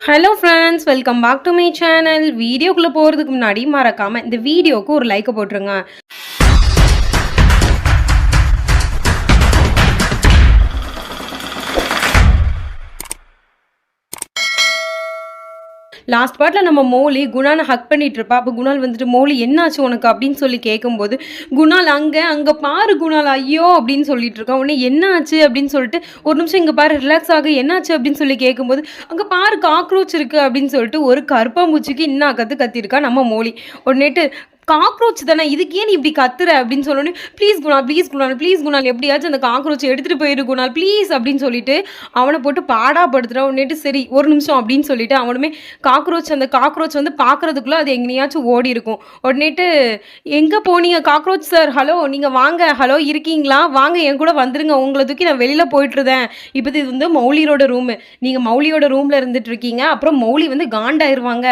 Hello friends welcome back to my channel வீடியோக்குள்ளே போகிறதுக்கு முன்னாடி மறக்காமல் இந்த வீடியோக்கு ஒரு லைக்கை போட்டுருங்க. லாஸ்ட் பார்ட்டில் நம்ம மோலி குணானை ஹக் பண்ணிட்டு இருப்பா அப்போ குணால் வந்துட்டு மோலி என்னாச்சு உனக்கு? அப்படின்னு சொல்லி கேட்கும்போது குணால் அங்கே அங்கே பாரு குணால் ஐயோ! அப்படின்னு சொல்லிட்டு இருக்கான் உடனே என்னாச்சு? அப்படின்னு சொல்லிட்டு ஒரு நிமிஷம் இங்கே பாரு ரிலாக்ஸ் ஆக. என்னாச்சு? அப்படின்னு சொல்லி கேட்கும்போது அங்கே பாரு காக்ரோச் இருக்குது அப்படின்னு சொல்லிட்டு ஒரு கருப்பாம்பூச்சிக்கு இன்னும் கற்று கத்திருக்கா நம்ம மோலி. உடனேட்டு காக்ரோச் தானே? இதுக்கு ஏன் இப்படி கத்துற அப்படின்னு சொன்னோன்னே please Kunal please Kunal please Kunal எப்படியாச்சும் அந்த காக்ரோச் எடுத்துகிட்டு போயிரு குணால் ப்ளீஸ் அப்படின்னு சொல்லிட்டு அவனை போட்டு பாடாப்படுத்துகிறான் உடனேட்டு சரி ஒரு நிமிஷம் அப்படின்னு சொல்லிட்டு அவனுமே காக்ரோச் அந்த காக்ரோச் வந்து பார்க்குறதுக்குள்ளே அது எங்கேயாச்சும் ஓடி இருக்கும். உடனேட்டு எங்கே போனீங்க காக்ரோச் சார் ஹலோ நீங்கள் வாங்க. ஹலோ இருக்கீங்களா? வாங்க என் கூட வந்துருங்க. உங்களை தூக்கி நான் வெளியில் போயிட்டுருந்தேன். இப்போ இது வந்து மௌலியோட ரூமு நீங்கள் மௌலியோட ரூமில் இருந்துட்டு இருக்கீங்க. அப்புறம் மௌலி வந்து காண்டாயிருவாங்க.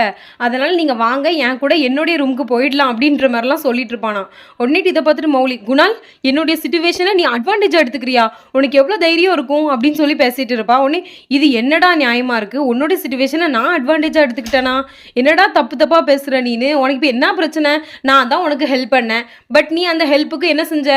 அதனால் நீங்கள் வாங்க. என் கூட என்னுடைய ரூமுக்கு போயிடலாம் அப்படி அப்படின்ற மாதிரிலாம் சொல்லிட்டு இருப்பானா உடனேட்டு இதை பார்த்துட்டு மௌலி குணால் என்னுடைய சுச்சுவேஷனை நீ அட்வான்டேஜாக எடுத்துக்கிறியா? உனக்கு எவ்வளோ தைரியம் இருக்கும் அப்படின்னு சொல்லி பேசிட்டு இருப்பா. உடனே இது என்னடா நியாயமாக இருக்குது உன்னோட சுச்சுவேஷனை நான் அட்வான்டேஜாக எடுத்துக்கிட்டேனா? என்னடா தப்பு தப்பாக பேசுகிற நீனு? உனக்கு இப்போ என்ன பிரச்சனை? நான் தான் உனக்கு ஹெல்ப் பண்ணேன். பட் நீ அந்த ஹெல்ப்புக்கு என்ன செஞ்ச?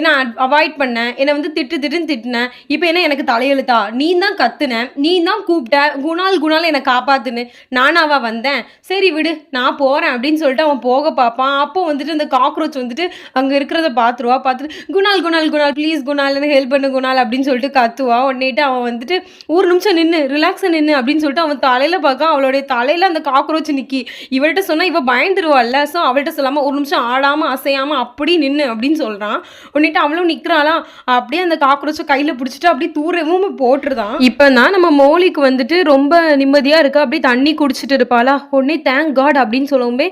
என்ன அவாய்ட் பண்ண? என்னை வந்து திட்டு திட்டுன்னு திட்டினேன் இப்போ என்ன எனக்கு தலையெழுத்தா? நீ தான் கத்துன. நீ தான் கூப்பிட்ட. குணால் குணால் என்னை காப்பாத்துன்னு. நானாவா வந்தேன். சரி விடு நான் போகிறேன் அப்படின்னு சொல்லிட்டு அவன் போக பார்ப்பான். அப்போ வந்துட்டு அந்த காக்ரோச் வந்துட்டு அங்கே இருக்கிறத பார்த்துருவா பார்த்துட்டு குணால் குணால் குணால் ப்ளீஸ் குணால் எனக்கு ஹெல்ப் பண்ணு குணால் அப்படின்னு சொல்லிட்டு கத்துவா. உடனேட்டு அவன் வந்துட்டு ஒரு நிமிஷம் நின்று ரிலாக்ஸாக நின்று அப்படின்னு சொல்லிட்டு அவன் தலையில் பார்க்க அவளுடைய தலையில் அந்த காக்ரோச் நிற்கி இவள்கிட்ட சொன்னால் இவள் பயந்துருவாள்ல ஸோ அவள்கிட்ட சொல்லாமல் ஒரு நிமிஷம் ஆடாமல் அசையாமல் அப்படி நின்று அப்படின்னு சொல்கிறான் உடனேட்டு அவளும் நிற்கிறாளாம் அப்படியே அந்த காக்ரோச்சை கையில் பிடிச்சிட்டு அப்படியே தூரவும் போட்டுருதான். இப்போ தான் நம்ம மௌலிக்கு வந்துட்டு ரொம்ப நிம்மதியாக இருக்கு? அப்படியே தண்ணி குடிச்சிட்டு இருப்பாளா? உடனே தேங்க் காட் அப்படின்னு சொல்லவுமே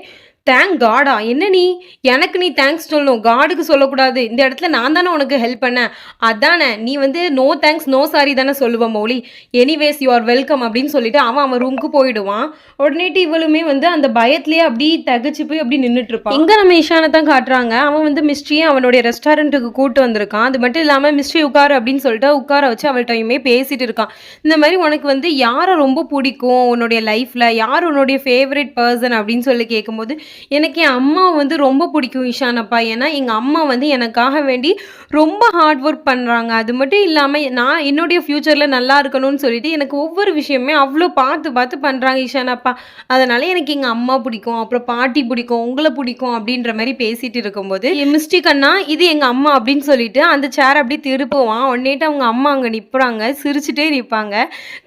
தேங்க் காடா என்ன நீ? எனக்கு நீ தேங்க்ஸ் சொல்லணும். காடுக்கு சொல்லக்கூடாது. இந்த இடத்துல நான் தானே உனக்கு ஹெல்ப் பண்ணேன். அதானே நீ வந்து நோ தேங்க்ஸ் நோ சாரி தானே சொல்லுவ Mouli. Anyways you are welcome அப்படின்னு சொல்லிட்டு அவன் அவன் ரூமுக்கு போயிடுவான். உடனேட்டு இவளுமே வந்து அந்த பயத்திலேயே அப்படி தகச்சு போய் அப்படி நின்றுட்டு இருப்பான் இங்கே நம்ம ஈஷானை தான் காட்டுறாங்க. அவன் வந்து மிஸ்ட்ரியை அவனுடைய ரெஸ்டாரண்ட்டுக்கு கூட்டு வந்திருக்கான். அது மட்டும் இல்லாமல் மிஸ்ட்ரி உட்கார் அப்படின்னு சொல்லிட்டு உட்கார வச்சு அவள்கிட்டயுமே பேசிட்டு இருக்கான். இந்த மாதிரி உனக்கு வந்து யாரை ரொம்ப பிடிக்கும் உன்னுடைய லைஃப்பில் யார் உன்னுடைய ஃபேவரட் பர்சன் அப்படின்னு சொல்லி கேட்கும்போது எனக்கு என் அம்மா வந்து ரொம்ப பிடிக்கும் இஷானப்பா ஏன்னா எங்கள் அம்மா வந்து எனக்காக வேண்டி ரொம்ப ஹார்ட் ஒர்க் பண்ணுறாங்க அது மட்டும் இல்லாமல் நான் என்னுடைய ஃப்யூச்சரில் நல்லா இருக்கணும்னு சொல்லிட்டு எனக்கு ஒவ்வொரு விஷயமே அவ்வளோ பார்த்து பார்த்து பண்ணுறாங்க இஷானப்பா அதனால் எனக்கு எங்கள் அம்மா பிடிக்கும் அப்புறம் பாட்டி பிடிக்கும் உங்களை பிடிக்கும் அப்படின்ற மாதிரி பேசிட்டு இருக்கும்போது என் மிஸ்டேக் அண்ணா இது எங்கள் அம்மா அப்படின்னு சொல்லிட்டு அந்த சேர் அப்படியே திருப்புவான். உடனேட்டு அவங்க அம்மா அங்கே நிற்கிறாங்க சிரிச்சுட்டே நிற்பாங்க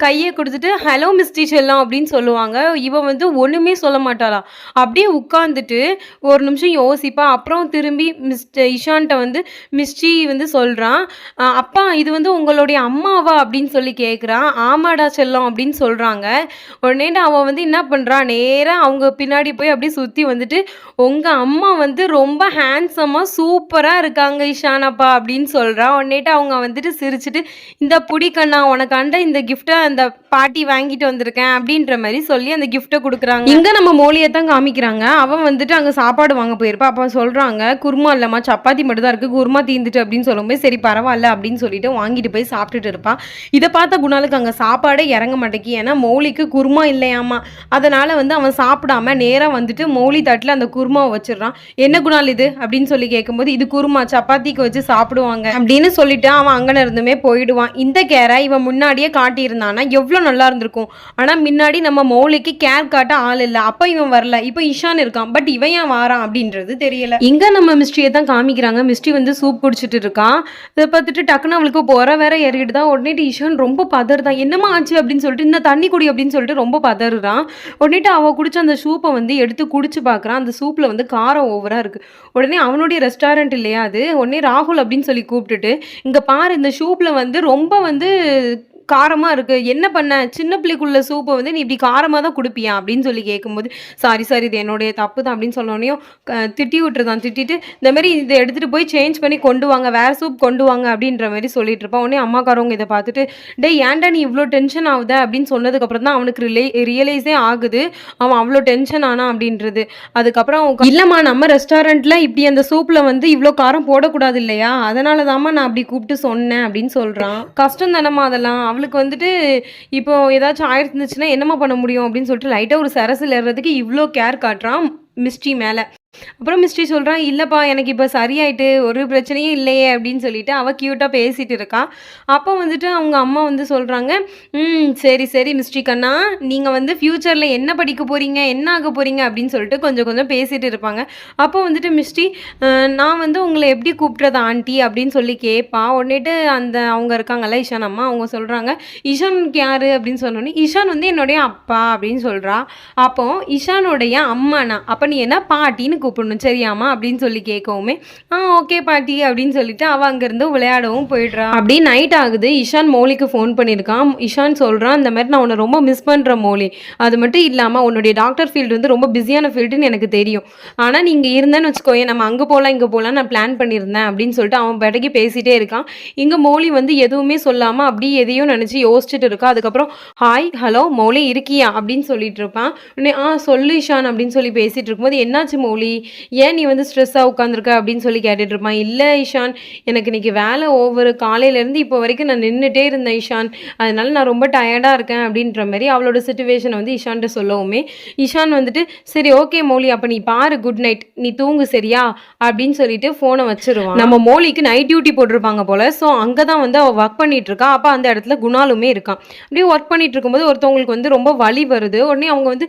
கையை கொடுத்துட்டு ஹலோ மிஸ்டி செல்லம் அப்படின்னு சொல்லுவாங்க. இவன் வந்து ஒன்றுமே சொல்ல மாட்டாளா. அப்படியே உட்காந்துட்டு ஒரு நிமிஷம் யோசிப்பா. அப்புறம் திரும்பி மிஸ்டர் இஷான்ட்ட வந்து மிஸ்டி வந்து சொல்கிறான் அப்பா இது வந்து உங்களுடைய அம்மாவா? அப்படின்னு சொல்லி கேட்குறான் ஆமாடா செல்லம் அப்படின்னு சொல்கிறாங்க உடனே அவன் வந்து என்ன பண்ணுறான் நேராக அவங்க பின்னாடி போய் அப்படியே சுற்றி வந்துட்டு உங்கள் அம்மா வந்து ரொம்ப ஹேண்ட்ஸமாக சூப்பராக இருக்காங்க இஷானப்பா அப்படின்னு சொல்கிறான் உடனேட்டு அவங்க வந்துட்டு சிரிச்சிட்டு இந்த புடிக்கண்ணா உனக்காண்ட இந்த கிஃப்ட்டை அந்த பாட்டி வாங்கிட்டு வந்திருக்கேன் அப்படின்ற மாதிரி சொல்லி அந்த கிஃப்ட்டை கொடுக்குறாங்க. இங்கே நம்ம மோலியை தான் காமிக்கிறாங்க. அவன் வந்துட்டு அங்கே சாப்பாடு வாங்க போயிருப்பா. அப்போ சொல்கிறாங்க குருமா இல்லைம்மா சப்பாத்தி மட்டும் தான் இருக்குது குருமா தீந்துட்டு அப்படின்னு சொல்லும்போது சரி பரவாயில்ல அப்படின்னு சொல்லிட்டு வாங்கிட்டு போய் சாப்பிட்டுட்டு இருப்பான் இதை பார்த்த குணாலுக்கு அங்கே சாப்பாடே இறங்க மாட்டேங்கி ஏன்னா மௌலிக்கு குருமா இல்லையாமா அதனால் வந்து அவன் சாப்பிடாம நேராக வந்துட்டு மௌலி தட்டில் அந்த குருமாவை வச்சிடுறான். என்ன குணால் இது? அப்படின்னு சொல்லி கேட்கும்போது இது குருமா சப்பாத்திக்கு வச்சு சாப்பிடுவாங்க அப்படின்னு சொல்லிட்டு அவன் அங்கன இருந்துமே போயிடுவான். இந்த கேரை இவன் முன்னாடியே காட்டியிருந்தானா எவ்வளோ நல்லா இருந்திருக்கும் ஆனால் முன்னாடி நம்ம மௌலிக்கு கேர் காட்ட ஆள் இல்லை. அப்போ இவன் வரல. இப்போ இஷான் இருக்கான். பட் இவன் ஏன் வாரான் அப்படின்றது தெரியல. இங்கே நம்ம மிஸ்ட்ரியை தான் காமிக்கிறாங்க. மிஸ்ட்ரி வந்து சூப் குடிச்சிட்டு இருக்கான் இதை பார்த்துட்டு டக்குன்னு அவளுக்கு போற வேற ஏறிட்டு தான். உடனே இஷான் ரொம்ப பதறுதான் என்னம்மா ஆச்சு அப்படின்னு சொல்லிட்டு இந்த தண்ணி குடி அப்படின்னு சொல்லிட்டு ரொம்ப பதறுறான் உடனேட்டு அவள் குடிச்ச அந்த சூப்பை வந்து எடுத்து குடிச்சு பார்க்குறான் அந்த சூப்பில் வந்து காரம் ஓவராக இருக்கு. உடனே அவனுடைய ரெஸ்டாரண்ட் இல்லையா அது? உடனே ராகுல் அப்படின்னு சொல்லி கூப்பிட்டுட்டு இங்கே பாரு இந்த ஷூப்பில் வந்து ரொம்ப வந்து காரமாக இருக்குது என்ன பண்ண? சின்ன பிள்ளைக்குள்ள சூப்பை வந்து நீ இப்படி காரமாக தான் கொடுப்பியா? அப்படின்னு சொல்லி கேட்கும்போது சாரி சார் இது என்னுடைய தப்பு தான் அப்படின்னு சொன்னோடனையும் திட்டி விட்டுருதான் திட்டிட்டு இந்த மாதிரி இதை எடுத்துகிட்டு போய் சேஞ்ச் பண்ணி கொண்டு வாங்க வேறு சூப் கொண்டு வாங்க அப்படின்ற மாதிரி சொல்லிட்டு இருப்பான் உடனே அம்மாக்காரவங்க இதை பார்த்துட்டு டே ஏன்டா நீ இவ்வளோ டென்ஷன் ஆகுத? அப்படின்னு சொன்னதுக்கப்புறம் தான் அவனுக்கு ரிலே ரியலைஸே ஆகுது. அவன் அவ்வளோ டென்ஷன் ஆனா அப்படின்றது. அதுக்கப்புறம் இல்லைம்மா நம்ம ரெஸ்டாரண்ட்டில் இப்படி அந்த சூப்பில் வந்து இவ்வளோ காரம் போடக்கூடாது இல்லையா? அதனால தாம்மா நான் அப்படி கூப்பிட்டு சொன்னேன். அப்படின்னு சொல்கிறான் கஷ்டம் தானம்மா அதெல்லாம். அவளுக்கு வந்துட்டு இப்போ ஏதாச்சும் ஆயிருந்துச்சுன்னா என்னம்மா பண்ண முடியும் அப்படின்னு சொல்லிட்டு லைட்டாக ஒரு சரசில் ஏறுறதுக்கு இவ்வளோ கேர் காட்டுறான் மிஸ்டி மேலே. அப்புறம் மிஸ்ட்ரி சொல்கிறான் இல்லைப்பா எனக்கு இப்போ சரியாயிட்டு ஒரு பிரச்சனையும் இல்லையே அப்படின்னு சொல்லிட்டு அவள் க்யூட்டாக பேசிகிட்டு இருக்கான் அப்போ வந்துட்டு அவங்க அம்மா வந்து சொல்கிறாங்க ம் சரி சரி மிஸ்ட்ரி கண்ணா நீங்கள் வந்து ஃப்யூச்சரில் என்ன படிக்க போகிறீங்க என்ன ஆக போகிறீங்க அப்படின்னு சொல்லிட்டு கொஞ்சம் கொஞ்சம் பேசிகிட்டு இருப்பாங்க. அப்போ வந்துட்டு மிஸ்டி நான் வந்து உங்களை எப்படி கூப்பிட்றது ஆண்டி? அப்படின்னு சொல்லி கேட்பா உடனேட்டு அந்த அவங்க இருக்காங்கல்ல இஷான் அம்மா அவங்க சொல்கிறாங்க இஷானுக்கு யார்? அப்படின்னு சொன்னோன்னே இஷான் வந்து என்னுடைய அப்பா அப்படின்னு சொல்கிறா அப்போ இஷானுடைய அம்மாண்ணா அப்போ நீ என்ன பாட்டின்னு கூப்பிடணும். சரியாமா அப்படின்னு சொல்லி கேட்கவுமே ஆ ஓகே பாட்டி அப்படின்னு சொல்லிட்டு அவள் அங்கேருந்து விளையாடவும் போயிடுறான் அப்படியே நைட் ஆகுது. இஷான் மோலிக்கு ஃபோன் பண்ணியிருக்கான். இஷான் சொல்கிறான் இந்த மாதிரி நான் உன்னை ரொம்ப மிஸ் பண்ணுற மோலி. அது மட்டும் இல்லாமல் உன்னுடைய டாக்டர் ஃபீல்டு வந்து ரொம்ப பிஸியான ஃபீல்டுன்னு எனக்கு தெரியும். ஆனால் நீங்கள் இருந்தேன்னு வச்சுக்கோயேன் நம்ம அங்கே போகலாம் இங்கே போகலாம் நான் பிளான் பண்ணியிருந்தேன் அப்படின்னு சொல்லிட்டு அவன் படகி பேசிகிட்டே இருக்கான். இங்கே மோலி வந்து எதுவுமே சொல்லாமல் அப்படியே எதையும் நினச்சி யோசிச்சுட்டு இருக்கா. அதுக்கப்புறம் ஹாய் ஹலோ மோலி இருக்கியா? அப்படின்னு சொல்லிட்டு இருப்பான். உடனே ஆ சொல்லு இஷான் அப்படின்னு சொல்லி பேசிகிட்டு இருக்கும்போது என்னாச்சு மோலி? ஏன் நீ வந்து ஸ்ட்ரெஸ்ஸாக உட்காந்துருக்க அப்படின்னு சொல்லி கேட்டுட்ருப்பான் இல்லை இஷான் எனக்கு இன்னைக்கு வேலை ஓவர் காலையிலேருந்து இப்போ வரைக்கும் நான் நின்றுட்டே இருந்தேன் இஷான் அதனால் நான் ரொம்ப டயர்டாக இருக்கேன் அப்படின்ற மாதிரி அவளோட சுச்சுவேஷனை வந்து இஷான்ட்ட சொல்லவுமே. இஷான் வந்துட்டு சரி ஓகே மோலி அப்போ நீ பாரு குட் நைட் நீ தூங்கு சரியா? அப்படின்னு சொல்லிட்டு ஃபோனை வச்சிருவான். நம்ம மோலிக்கு நைட் டியூட்டி போட்டிருப்பாங்க போல். ஸோ அங்கே தான் வந்து அவள் ஒர்க் பண்ணிட்டு இருக்கா அப்போ அந்த இடத்துல குணாலுமே இருக்கான் அப்படியே ஒர்க் பண்ணிட்டு இருக்கும்போது ஒருத்தவங்களுக்கு வந்து ரொம்ப வலி வருது. உடனே அவங்க வந்து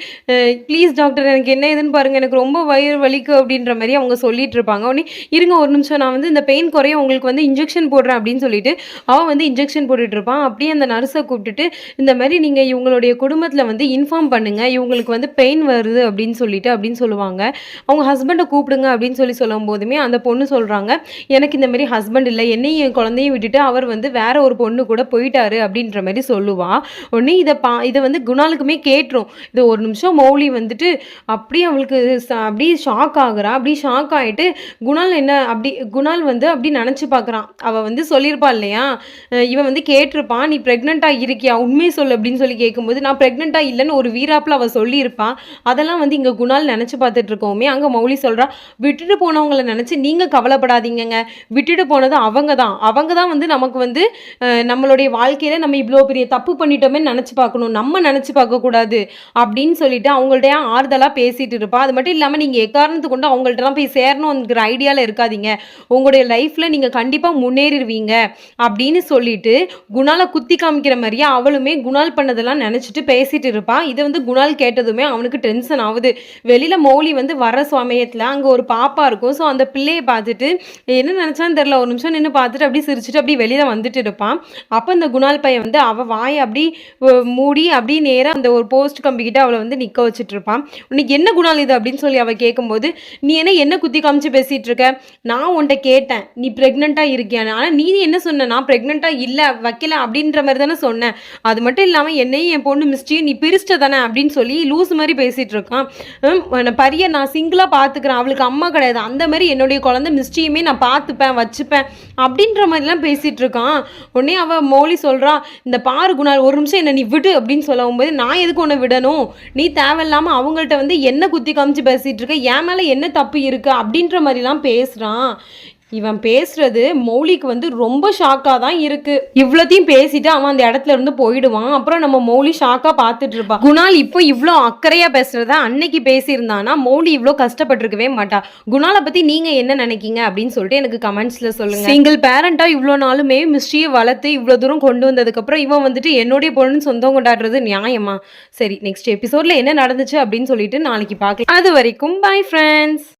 ப்ளீஸ் டாக்டர் எனக்கு என்ன ஏதுன்னு பாருங்க. எனக்கு ரொம்ப வயிறு வலிக்கு அப்படின்ற மாதிரி அவங்க சொல்லிட்டு இருப்பாங்க உடனே இருங்க ஒரு நிமிஷம் நான் வந்து இந்த பெயின் குறைய உங்களுக்கு வந்து இன்ஜெக்ஷன் போடுறேன் அப்படின்னு சொல்லிட்டு அவன் வந்து இன்ஜெக்ஷன் போட்டுட்டு இருப்பான் அப்படியே அந்த நர்ஸை கூப்பிட்டுட்டு இந்த மாதிரி நீங்கள் இவங்களுடைய குடும்பத்தில் வந்து இன்ஃபார்ம் பண்ணுங்க. இவங்களுக்கு வந்து பெயின் வருது அப்படின்னு சொல்லிட்டு அப்படின்னு சொல்லுவாங்க. அவங்க ஹஸ்பண்டை கூப்பிடுங்க அப்படின்னு சொல்லி சொல்லும் போதுமே அந்த பொண்ணு சொல்கிறாங்க எனக்கு இந்த மாதிரி ஹஸ்பண்ட் இல்லை. என்னையும் என் குழந்தையும் விட்டுட்டு அவர் வந்து வேற ஒரு பொண்ணு கூட போயிட்டாரு அப்படின்ற மாதிரி சொல்லுவா. உடனே இதை பா இதை வந்து குணாலுக்குமே கேட்டுரும். இது ஒரு நிமிஷம் மௌலி வந்துட்டு அப்படியே அவளுக்கு ச- அப்படியே ஷாக் ஆகுறா? அப்படி ஷாக் ஆகிட்டு குணால் என்ன அப்படி குணால் வந்து அப்படி நினச்சி பார்க்குறான். அவள் வந்து சொல்லியிருப்பா இல்லையா? இவன் வந்து கேட்டிருப்பான் நீ ப்ரெக்னெண்ட்டாக இருக்கியா? உண்மையை சொல்லு அப்படின்னு சொல்லி கேட்கும்போது நான் ப்ரெக்னெண்ட்டாக இல்லைன்னு ஒரு வீராப்பில் அவள் சொல்லியிருப்பான் அதெல்லாம் வந்து இங்கே குணால் நினச்சி பார்த்துட்டு இருக்கோமே. அங்கே மௌலி சொல்கிறா விட்டுட்டு போனவங்கள நினச்சி நீங்கள் கவலைப்படாதீங்கங்க. விட்டுட்டு போனது அவங்க தான். அவங்க தான் வந்து நமக்கு வந்து நம்மளுடைய வாழ்க்கையில் நம்ம இவ்வளோ பெரிய தப்பு பண்ணிட்டோமே நினச்சி பார்க்கணும். நம்ம நினச்சி பார்க்கக்கூடாது. அப்படின்னு சொல்லிட்டு அவங்கள்ட்ட ஆறுதலாக பேசிகிட்டு இருப்பா. அது மட்டும் இல்லாமல் நீங்கள் எக்காரணத்து கொண்டு அவங்கள்ட்டலாம் போய் சேரணுங்கிற ஐடியாவில் இருக்காதீங்க. உங்களுடைய லைஃப்பில் நீங்கள் கண்டிப்பாக முன்னேறிடுவீங்க அப்படின்னு சொல்லிட்டு குணாலை குத்தி காமிக்கிற மாதிரியே அவளுமே குணால் பண்ணதெல்லாம் நினச்சிட்டு பேசிட்டு இருப்பான் இதை வந்து குணால் கேட்டதுமே அவனுக்கு டென்ஷன் ஆகுது. வெளியில் மௌலி வந்து வர சமயத்தில் அங்கே ஒரு பாப்பா இருக்கும். ஸோ அந்த பிள்ளையை பார்த்துட்டு என்ன நினச்சான்னு தெரில ஒரு நிமிஷம் நின்று பார்த்துட்டு அப்படியே சிரிச்சிட்டு அப்படியே வெளியில் வந்துட்டு இருப்பான் அப்போ அந்த குணால் பையன் வந்து அவள் வாயை அப்படி மூடி அப்படியே நேராக அந்த ஒரு போஸ்ட் கம்பிக்கிட்ட அவளை வந்து நிற்க வச்சுட்டு இருப்பான் உனக்கு என்ன குணால் இது? அப்படின்னு சொல்லி அவள் கேட்கும்போது நீ என்ன என்ன குத்தி காமிச்சு பேசிகிட்டு இருக்க நான் உன்கிட்ட கேட்டேன். நீ ப்ரெக்னெண்ட்டாக இருக்கியான்னு. ஆனால் நீ என்ன சொன்ன? நான் ப்ரெக்னெண்ட்டாக இல்லை வைக்கல அப்படின்ற மாதிரி தானே சொன்னேன் அது மட்டும் இல்லாமல் என்னையும் என் பொண்ணு மிஸ்டியும் நீ பிரிச்சிட்ட தானே? அப்படின்னு சொல்லி லூஸ் மாதிரி பேசிகிட்டு இருக்கான் பரிய நான் சிங்கிளாக பார்த்துக்கிறேன் அவளுக்கு அம்மா கிடையாது. அந்த மாதிரி என்னுடைய குழந்தை மிஸ்டியுமே நான் பார்த்துப்பேன் வச்சுப்பேன் அப்படின்ற மாதிரிலாம் பேசிகிட்டு இருக்கான் உடனே அவள் மோலி சொல்கிறா இந்த பாரு குணால் ஒரு நிமிஷம் என்னை நீ விடு அப்படின்னு சொல்லவும் போது நான் எதுக்கு உன்னை விடணும்? நீ தேவையில்லாமல் அவங்கள்ட்ட வந்து என்ன குத்தி காமிச்சு பேசிகிட்டு இருக்க என் மேலே என்ன தப்பு இருக்கு அப்படின்ற மாதிரிலாம் பேசுகிறான் இவன் பேசுறது மௌலிக்கு வந்து ரொம்ப ஷாக்காக தான் இருக்கு. இவ்வளோத்தையும் பேசிட்டு அவன் அந்த இடத்துல இருந்து போயிடுவான். அப்புறம் நம்ம மௌலி ஷாக்காக பார்த்துட்டு இருப்பான் குணால் இப்போ இவ்வளோ அக்கறையாக பேசுறத அன்னைக்கு பேசியிருந்தானா மௌலி இவ்வளோ கஷ்டப்பட்டிருக்கவே மாட்டா. குணாலை பற்றி நீங்கள் என்ன நினைக்கீங்க அப்படின்னு சொல்லிட்டு எனக்கு கமெண்ட்ஸில் சொல்லுங்க. சிங்கிள் பேரண்ட்டாக இவ்வளோ நாளுமே மிஸ்ட்ரியை வளர்த்து இவ்வளோ தூரம் கொண்டு வந்ததுக்கப்புறம் இவன் வந்துட்டு என்னுடைய பொண்ணுன்னு சொந்தம் கொண்டாடுறது நியாயமா? சரி நெக்ஸ்ட் எபிசோட்ல என்ன நடந்துச்சு அப்படின்னு சொல்லிட்டு நாளைக்கு பார்க்கலாம். அது வரைக்கும் பை ஃப்ரெண்ட்ஸ்